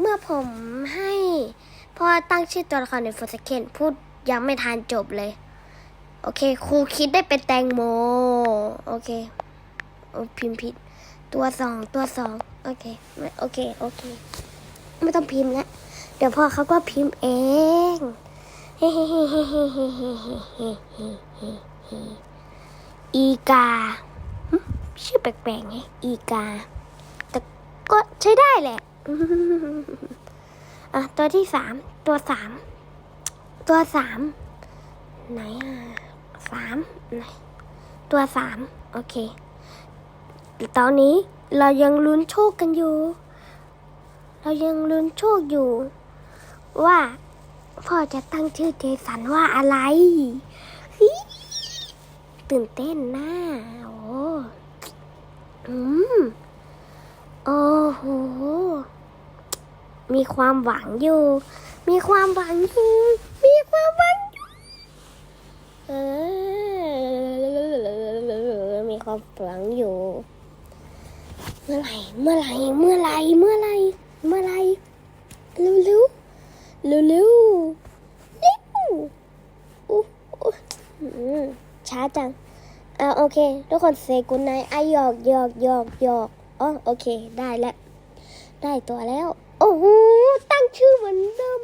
เมื่อผมให้พ่อตั้งชื่อตัวละครในโฟร์สเคนพูดยังไม่ทันจบเลย โอเค ครูคิดได้เป็นแตงโม โอเคโอพิมพ์ผิด ตัวสองตัวสองโอเคไม่โอเค โอเค ไม่ต้องพิมพ์แล้วเดี๋ยวพ่อเขาก็พิมพ์เองอีกาชื่อแปลกๆไงอีกา แต่ก็ใช้ได้แหละ อะตัวที่สามตัวสามตัวสามไหนอะสามไหนตัวสามโอเค ตอนนี้เรายังลุ้นโชคกันอยู่ เรายังลุ้นโชคอยู่ ว่าพ่อจะตั้งชื่อเจสันว่าอะไร ตื่นเต้นนะโอ้อืม โอ้โห มีความหวังอยู่ มีความหวังอยู่ มีความหวังอยู่ เออ มีความหวังอยู่ เมื่อไหร่ เมื่อไหร่ เมื่อไหร่ เมื่อไหร่ เมื่อไหร่เร็วเร็วเร็วเร็วเร็วอู้อู้อืมช้าจังอ่าโอเค ทุกคนเซกุนไนไอหยอกหยอกหยอกหยอกอ๋อโอเค ได้แล้ว ได้ตัวแล้ว โอ้โห ตั้งชื่อเหมือนเดิม